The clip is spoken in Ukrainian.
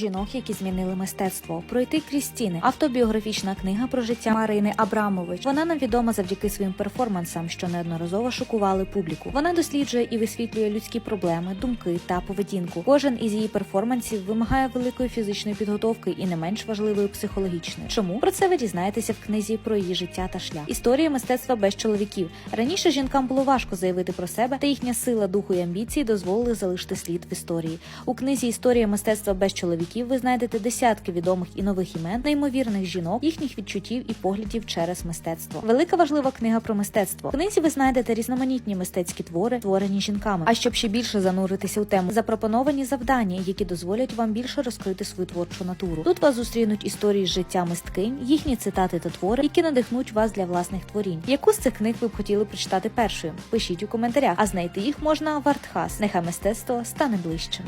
Жінок, які змінили мистецтво, пройти крізь стіни. Автобіографічна книга про життя Марини Абрамович. Вона нам відома завдяки своїм перформансам, що неодноразово шокували публіку. Вона досліджує і висвітлює людські проблеми, думки та поведінку. Кожен із її перформансів вимагає великої фізичної підготовки і не менш важливої психологічної. Чому про це ви дізнаєтеся в книзі про її життя та шлях? Історія мистецтва без чоловіків. Раніше жінкам було важко заявити про себе, та їхня сила духу і амбіції дозволили залишити слід в історії. У книзі Історія мистецтва без чоловіків ви знайдете десятки відомих і нових імен, неймовірних жінок, їхніх відчуттів і поглядів через мистецтво. Велика важлива книга про мистецтво. В книзі ви знайдете різноманітні мистецькі твори, створені жінками. А щоб ще більше зануритися у тему, запропоновані завдання, які дозволять вам більше розкрити свою творчу натуру. Тут вас зустрінуть історії життя мисткинь, їхні цитати та твори, які надихнуть вас для власних творінь. Яку з цих книг ви б хотіли прочитати першою? Пишіть у коментарях, а знайти їх можна в Артхас. Нехай мистецтво стане ближчим.